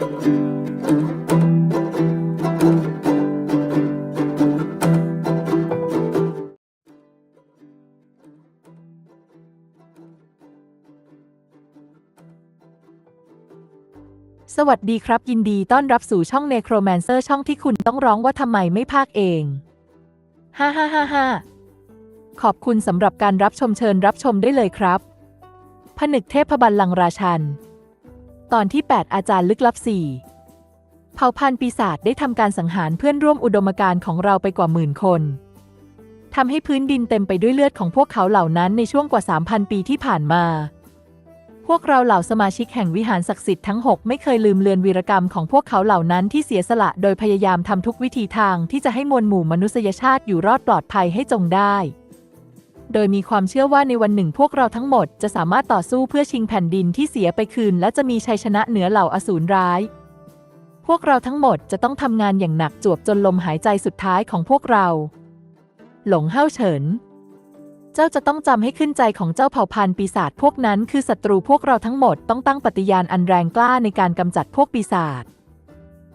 สวัสดีครับ ยินดีต้อนรับสู่ช่อง Necromancer ช่องที่คุณต้องร้องว่าทำไมไม่พากเองฮ่าฮ่าฮ่าฮ่าขอบคุณสำหรับการรับชมเชิญรับชมได้เลยครับ ผนึกเทพบัลลังก์ราชัน ตอนที่ 8 อาจารย์ลึกลับ 4 เผ่าพันธุ์ปีศาจได้ทำการสังหารเพื่อนร่วมอุดมการณ์ของเราไปกว่าหมื่นคนทำให้พื้นดินเต็มไปด้วยเลือดของพวกเขาเหล่านั้นในช่วงกว่า 3,000 ปีที่ผ่านมา พวกเราเหล่าสมาชิกแห่งวิหารศักดิ์สิทธิ์ทั้ง 6 ไม่เคยลืมเลือนวีรกรรมของพวกเขาเหล่านั้นที่เสียสละโดยพยายามทำทุกวิธีทางที่จะให้มวลหมู่มนุษยชาติอยู่รอดปลอดภัยให้จงได้ โดยมีความเชื่อว่าในวันหนึ่งพวกเราทั้งหมดจะสามารถต่อสู้เพื่อชิงแผ่นดินที่เสียไปคืน และจะมีชัยชนะเหนือเหล่าอสูรร้าย พวกเราทั้งหมดจะต้องทำงานอย่างหนักจวบจนลมหายใจสุดท้ายของพวกเรา หลงเฮ่าเฉิน เจ้าจะต้องจำให้ขึ้นใจของเจ้าเผ่าพันธุ์ปีศาจพวกนั้นคือศัตรูพวกเราทั้งหมดต้องตั้งปฏิญาณอันแรงกล้าในการกำจัดพวกปีศาจ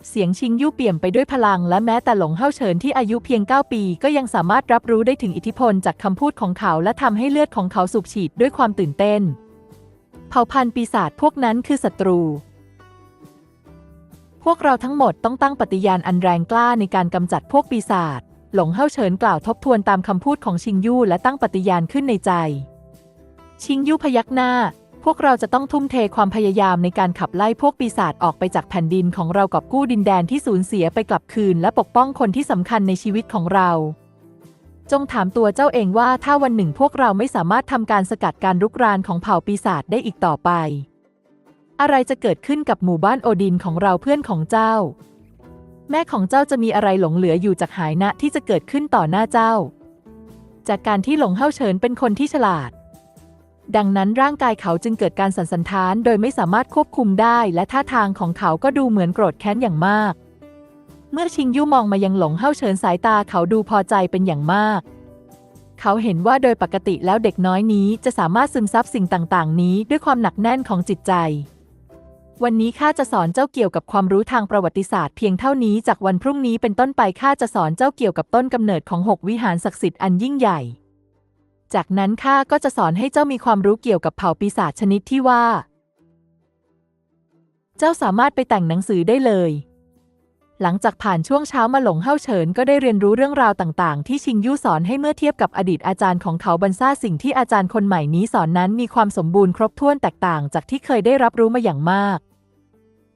เสียงชิงยู่เปี่ยมไปด้วยพลัง และแม้แต่หลงเฮ่าเฉินที่อายุเพียง 9 ปี ก็ยังสามารถรับรู้ได้ถึงอิทธิพลจากคำพูดของเขาและทำให้เลือดของเขาสูบฉีดด้วยความตื่นเต้น เผ่าพันธุ์ปีศาจพวกนั้นคือศัตรู พวกเราทั้งหมดต้องตั้งปฏิญาณอันแรงกล้าในการกำจัดพวกปีศาจหลงเฮ่าเฉินกล่าวทบทวนตามคำพูดของชิงยู่และตั้งปฏิญาณขึ้นในใจ ชิงยู่พยักหน้า พวกเราจะต้องทุ่มเทความพยายามในการขับไล่พวกปีศาจออกไปจากแผ่นดินของเรากอบกู้ดินแดนที่สูญเสียไปกลับคืน และปกป้องคนที่สำคัญในชีวิตของเรา จงถามตัวเจ้าเองว่าถ้าวันหนึ่งพวกเราไม่สามารถทำการสกัดการรุกรานของเผ่าปีศาจได้อีกต่อไป อะไรจะเกิดขึ้นกับหมู่บ้านโอดินของเราเพื่อนของเจ้า แม่ของเจ้าจะมีอะไรหลงเหลืออยู่จากหายนะที่จะเกิดขึ้นต่อหน้าเจ้า จากการที่หลงเฮาเฉินเป็นคนที่ฉลาด ดังนั้นร่างกายเขาจึงเกิดการสั่นสันทาน โดยไม่สามารถควบคุมได้ และท่าทางของเขาก็ดูเหมือนโกรธแค้นอย่างมาก เมื่อชิงยู่มองมายังหลงเฮาเฉินสายตาเขาดูพอใจเป็นอย่างมาก เขาเห็นว่าโดยปกติแล้วเด็กน้อยนี้จะสามารถซึมซับสิ่งต่าง ๆ นี้ด้วยความหนักแน่นของจิตใจ วันนี้ข้าจะสอนเจ้าเกี่ยวกับความรู้ทางประวัติศาสตร์เพียงเท่านี้จากวันพรุ่งนี้เป็นต้นไปข้าจะสอนเจ้าเกี่ยวกับต้นกำเนิดของหกวิหารศักดิ์สิทธิ์อันยิ่งใหญ่ จากนั้นข้าก็จะสอนให้เจ้ามีความรู้เกี่ยวกับเผ่าปีศาจชนิดที่ว่า เจ้าสามารถไปแต่งหนังสือได้เลย หลังจากผ่านช่วงเช้ามาหลงเฮาเฉินก็ได้เรียนรู้เรื่องราวต่างๆ ที่ชิงยู่สอนให้เมื่อเทียบกับอดีตอาจารย์ของเขาบรรซ่าสิ่งที่อาจารย์คนใหม่นี้สอนนั้นมีความสมบูรณ์ครบถ้วนแตกต่างจากที่เคยได้รับรู้มาอย่างมาก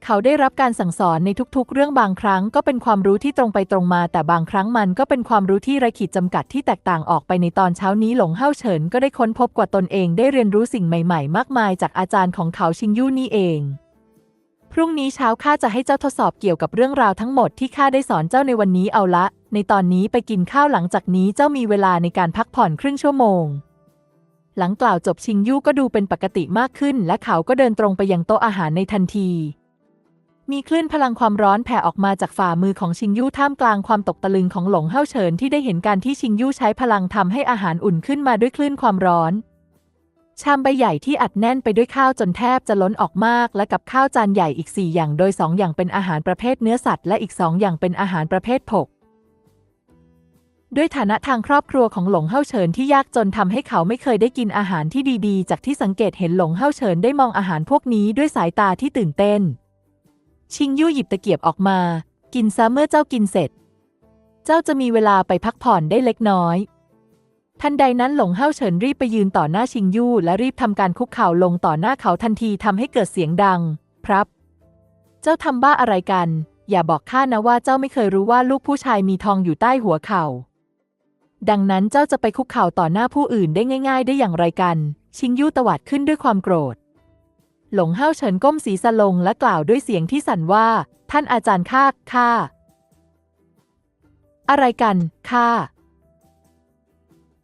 เขาได้รับการสั่งสอนในทุกๆ เรื่องบางครั้งก็เป็นความรู้ที่ตรงไปตรงมา แต่บางครั้งมันก็เป็นความรู้ที่ไร้ขีดจำกัดที่แตกต่างออกไปในตอนเช้านี้หลงเฮาเฉินก็ได้ค้นพบกว่าตนเองได้เรียนรู้สิ่งใหม่ๆ มากมายจากอาจารย์ของเขาชิงยู่นี่เอง พรุ่งนี้เช้าข้าจะให้เจ้าทดสอบเกี่ยวกับเรื่องราวทั้งหมดที่ข้าได้สอนเจ้าในวันนี้เอาละ ในตอนนี้ไปกินข้าวหลังจากนี้เจ้ามีเวลาในการพักผ่อนครึ่งชั่วโมงหลังกล่าวจบชิงยู่ก็ดูเป็นปกติมากขึ้น และเขาก็เดินตรงไปยังโต๊ะอาหารในทันที มีคลื่นพลังความร้อนแผ่ออกมาจากฝ่ามือของชิงยู่ท่ามกลางความตกตะลึงของหลงเฮาเฉินที่ได้เห็นการที่ชิงยู่ใช้พลังทำให้อาหารอุ่นขึ้นมาด้วยคลื่นความร้อน ชามใบใหญ่ที่อัดแน่นไปด้วยข้าวจนแทบจะล้นออกมาก และกับข้าวจานใหญ่อีก 4 อย่างโดย 2 อย่างเป็นอาหารประเภทเนื้อสัตว์และอีก 2 อย่างเป็นอาหารประเภทผกด้วยฐานะทางครอบครัวของหลงเฮาเฉินที่ยากจนทำให้เขาไม่เคยได้กินอาหารที่ดีๆ จากที่สังเกตเห็นหลงเฮาเฉินได้มองอาหารพวกนี้ด้วยสายตาที่ตื่นเต้น ชิงยู่หยิบตะเกียบออกมา กินซะเมื่อเจ้ากินเสร็จ เจ้าจะมีเวลาไปพักผ่อนได้เล็กน้อย ทันใดนั้นหลงเฮาเฉินรีบไปยืนต่อหน้าชิงยู่และรีบทำการคุกเข่าลงต่อหน้าเขาทันทีทำให้เกิดเสียงดัง ครับ เจ้าทำบ้าอะไรกัน อย่าบอกข้านะว่าเจ้าไม่เคยรู้ว่าลูกผู้ชายมีทองอยู่ใต้หัวเข่าดังนั้นเจ้าจะไปคุกเข่าต่อหน้าผู้อื่นได้ง่าย ๆ ได้อย่างไรกัน ชิงยู่ตวาดขึ้นด้วยความโกรธ หลงเฮาเฉินก้มศีรษะลงและกล่าวด้วยเสียงที่สั่นว่า ท่านอาจารย์ข้าข้าอะไรกันข้า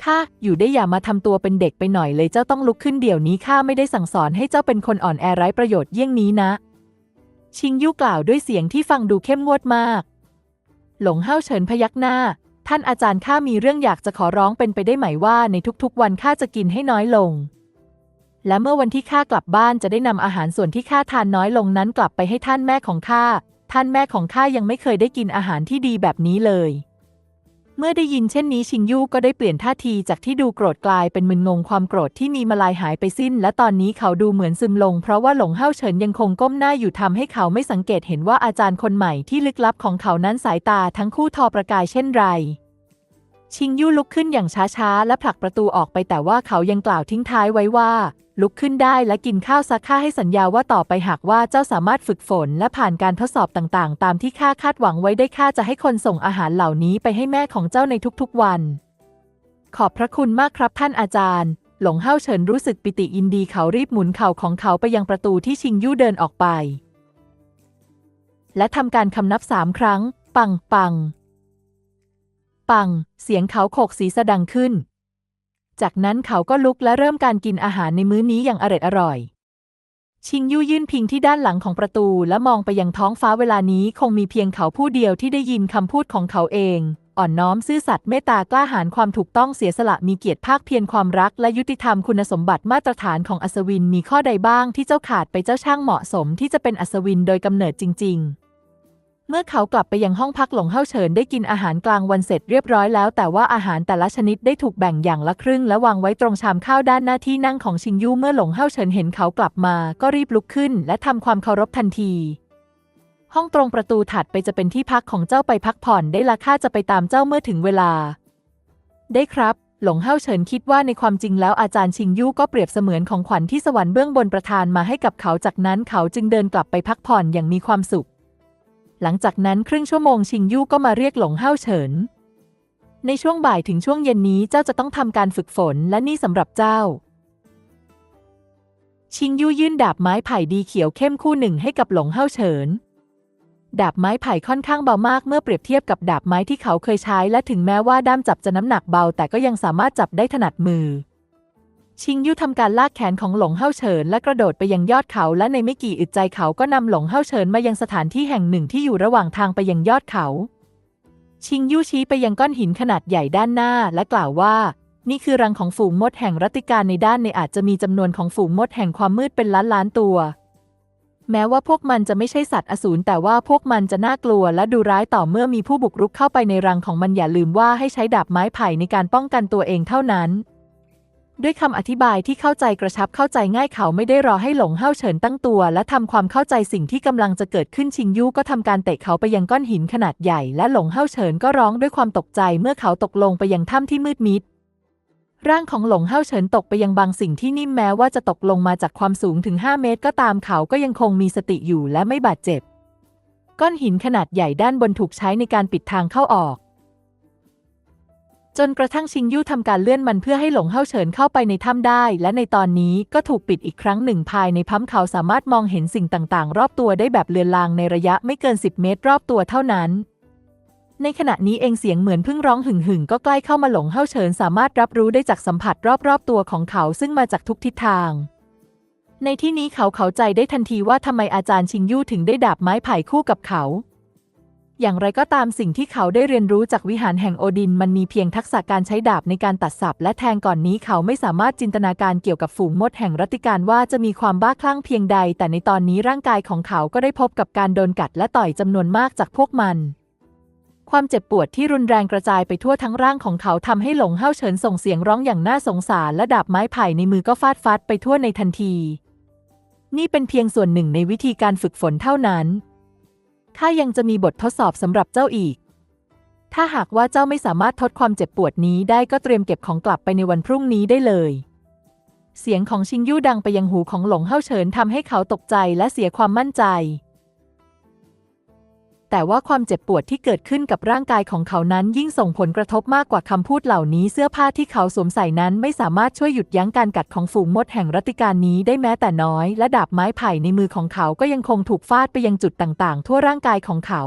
ข้าอยู่ได้อย่ามาทำตัวเป็นเด็กไปหน่อยเลยเจ้าต้องลุกขึ้นเดี๋ยวนี้ข้าไม่ได้สั่งสอนให้เจ้าเป็นคนอ่อนแอไร้ประโยชน์เยี่ยงนี้นะ ชิงยู่กล่าวด้วยเสียงที่ฟังดูเข้มงวดมาก หลงเฮาเฉินพยักหน้า ท่านอาจารย์ข้ามีเรื่องอยากจะขอร้องเป็นไปได้ไหมว่าในทุกๆวันข้าจะกินให้น้อยลง และเมื่อวันที่ข้ากลับบ้านจะได้นำอาหารส่วนที่ข้าทานน้อยลงนั้นกลับไปให้ท่านแม่ของข้า ท่านแม่ของข้ายังไม่เคยได้กินอาหารที่ดีแบบนี้เลย เมื่อได้ยินเช่นนี้ชิงยู่ก็ได้เปลี่ยนท่าทีจากที่ดูโกรธกลายเป็นมึนงงความโกรธที่มีมาลายหายไปสิ้น และตอนนี้เขาดูเหมือนซึมลง เพราะว่าหลงเฮาเฉินยังคงก้มหน้าอยู่ทำให้เขาไม่สังเกตเห็นว่าอาจารย์คนใหม่ที่ลึกลับของเขานั้นสายตาทั้งคู่ทอประกายเช่นไรชิงยู่ลุกขึ้นอย่างช้าๆ และผลักประตูออกไปแต่ว่าเขายังกล่าวทิ้งท้ายไว้ว่า ลุกขึ้นได้และกินข้าวซักข้าให้สัญญาว่าต่อไปหากว่าเจ้าสามารถฝึกฝนและผ่านการทดสอบต่างๆ ตามที่ข้าคาดหวังไว้ได้ข้าจะให้คนส่งอาหารเหล่านี้ไปให้แม่ของเจ้าในทุกๆวัน ขอบพระคุณมากครับท่านอาจารย์ หลงเฮาเฉินรู้สึกปิติยินดีเขารีบหมุนเข่าของเขาไปยังประตูที่ชิงยู่เดินออกไป และทำการคำนับสามครั้ง ปังปังปัง เสียงเขาโขกศีรษะดังขึ้น จากนั้นเขาก็ลุกและเริ่มการกินอาหารในมื้อนี้อย่างอร็ดอร่อย ชิงยู่ยื่นพิงที่ด้านหลังของประตูและมองไปยังท้องฟ้าเวลานี้คงมีเพียงเขาผู้เดียวที่ได้ยินคำพูดของเขาเอง อ่อนน้อมซื่อสัตย์เมตตากล้าหาญความถูกต้องเสียสละมีเกียรติภาคเพียรความรักและยุติธรรมคุณสมบัติมาตรฐานของอัศวินมีข้อใดบ้างที่เจ้าขาดไปเจ้าช่างเหมาะสมที่จะเป็นอัศวินโดยกำเนิดจริง ๆ เมื่อเขากลับไปยังห้องพักหลงเฮาเฉินได้กินอาหารกลางวันเสร็จเรียบร้อยแล้ว แต่ว่าอาหารแต่ละชนิดได้ถูกแบ่งอย่างละครึ่ง และวางไว้ตรงชามข้าวด้านหน้าที่นั่งของชิงยู่เมื่อหลงเฮาเฉินเห็นเขากลับมา ก็รีบลุกขึ้น และทำความเคารพทันที ห้องตรงประตูถัดไปจะเป็นที่พักของเจ้าไปพักผ่อนได้ละข้าจะไปตามเจ้าเมื่อถึงเวลา ได้ครับ หลงเฮาเฉินคิดว่าในความจริงแล้วอาจารย์ชิงยู่ก็เปรียบเสมือนของขวัญที่สวรรค์เบื้องบนประทานมาให้กับเขาจากนั้นเขาจึงเดินกลับไปพักผ่อนอย่างมีความสุข หลังจากนั้นครึ่งชั่วโมงชิงยู่ก็มาเรียกหลงเฮาเฉิน ในช่วงบ่ายถึงช่วงเย็นนี้เจ้าจะต้องทำการฝึกฝนและนี่สำหรับเจ้า ชิงยู่ยื่นดาบไม้ไผ่ดีเขียวเข้มคู่หนึ่งให้กับหลงเฮาเฉิน ดาบไม้ไผ่ค่อนข้างเบามากเมื่อเปรียบเทียบกับดาบไม้ที่เขาเคยใช้ และถึงแม้ว่าด้ามจับจะน้ำหนักเบา แต่ก็ยังสามารถจับได้ถนัดมือ ชิงยู่ทำการลากแขนของหลงเฮาเฉินและกระโดดไปยังยอดเขา และในไม่กี่อึดใจเขาก็นำหลงเฮาเฉินมายังสถานที่แห่งหนึ่งที่อยู่ระหว่างทางไปยังยอดเขา ชิงยู่ชี้ไปยังก้อนหินขนาดใหญ่ด้านหน้าและกล่าวว่า นี่คือรังของฝูงมดแห่งรัติการในด้านในอาจจะมีจำนวนของฝูงมดแห่งความมืดเป็นล้านล้านตัว แม้ว่าพวกมันจะไม่ใช่สัตว์อสูรแต่ว่าพวกมันจะน่ากลัวและดูร้ายต่อเมื่อมีผู้บุกรุกเข้าไปในรังของมันอย่าลืมว่าให้ใช้ดาบไม้ไผ่ในการป้องกันตัวเองเท่านั้น ด้วยคำอธิบายที่เข้าใจกระชับเข้าใจง่ายเขาไม่ได้รอให้หลงเฮาเฉินตั้งตัว และทำความเข้าใจสิ่งที่กำลังจะเกิดขึ้นชิงยู่ก็ทำการเตะเขาไปยังก้อนหินขนาดใหญ่ และหลงเฮาเฉินก็ร้องด้วยความตกใจเมื่อเขาตกลงไปยังถ้ำที่มืดมิดร่างของหลงเฮาเฉินตกไปยังบางสิ่งที่นิ่มแม้ว่าจะตกลงมาจากความสูงถึง 5 เมตร ก็ตามเขาก็ยังคงมีสติอยู่และไม่บาดเจ็บ ก้อนหินขนาดใหญ่ด้านบนถูกใช้ในการปิดทางเข้าออก จนกระทั่งชิงยู่ทำการเลื่อนมันเพื่อให้หลงเฮาเฉินเข้าไปในถ้ำได้ และในตอนนี้ก็ถูกปิดอีกครั้งหนึ่งภายในพั้มเขาสามารถมองเห็นสิ่งต่างๆ รอบตัวได้แบบเลือนลางในระยะไม่เกิน 10 เมตรรอบตัวเท่านั้น ในขณะนี้เองเสียงเหมือนพึ่งร้องหึ่งหึ่งก็ใกล้เข้ามาหลงเฮาเฉินสามารถรับรู้ได้จากสัมผัสรอบๆตัวของเขาซึ่งมาจากทุกทิศทางในที่นี้เขาเข้าใจได้ทันทีว่าทำไมอาจารย์ชิงยู่ถึงได้ดาบไม้ไผ่คู่กับเขา อย่างไรก็ตามสิ่งที่เขาได้เรียนรู้จากวิหารแห่งโอดิน มันมีเพียงทักษะการใช้ดาบในการตัดสับและแทงก่อนนี้เขาไม่สามารถจินตนาการเกี่ยวกับฝูงมดแห่งรัติการว่าจะมีความบ้าคลั่งเพียงใด แต่ในตอนนี้ร่างกายของเขาก็ได้พบกับการโดนกัดและต่อยจำนวนมากจากพวกมันความเจ็บปวดที่รุนแรงกระจายไปทั่วทั้งร่างของเขาทำให้หลงเฮาเฉินส่งเสียงร้องอย่างน่าสงสารและดาบไม้ไผ่ในมือก็ฟาดฟัดไปทั่วในทันที นี่เป็นเพียงส่วนหนึ่งในวิธีการฝึกฝนเท่านั้น ข้ายังจะมีบททดสอบสำหรับเจ้าอีก ถ้าหากว่าเจ้าไม่สามารถทดความเจ็บปวดนี้ได้ก็เตรียมเก็บของกลับไปในวันพรุ่งนี้ได้เลย เสียงของชิงยู่ดังไปยังหูของหลงเฮาเฉินทำให้เขาตกใจและเสียความมั่นใจ แต่ว่าความเจ็บปวดที่เกิดขึ้นกับร่างกายของเขานั้นยิ่งส่งผลกระทบมากกว่าคำพูดเหล่านี้ เสื้อผ้าที่เขาสวมใส่นั้นไม่สามารถช่วยหยุดยั้งการกัดของฝูงมดแห่งรัติการนี้ได้แม้แต่น้อย และดาบไม้ไผ่ในมือของเขาก็ยังคงถูกฟาดไปยังจุดต่างๆ ทั่วร่างกายของเขา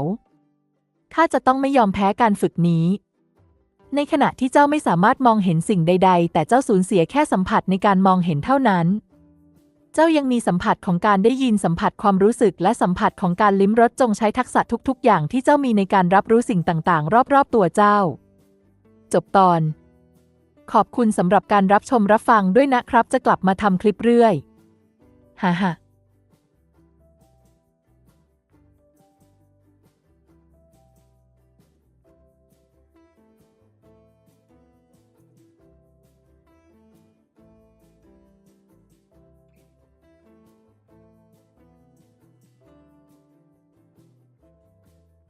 ข้าจะต้องไม่ยอมแพ้การฝึกนี้ ในขณะที่เจ้าไม่สามารถมองเห็นสิ่งใด ๆ แต่เจ้าสูญเสียแค่สัมผัสในการมองเห็นเท่านั้น จ้ายังมีสัมผัสของการได้ยินสัมผัสความรู้สึกและสัมผัสของการลิ้มรสจงใช้ทักษะทุก ๆ อย่างที่เจ้ามีในการรับรู้สิ่งต่าง ๆ รอบ ๆ ตัวเจ้า จบตอน ขอบคุณสำหรับการรับชมรับฟังด้วยนะครับ จะกลับมาทำคลิปเรื่อยฮ่าฮ่า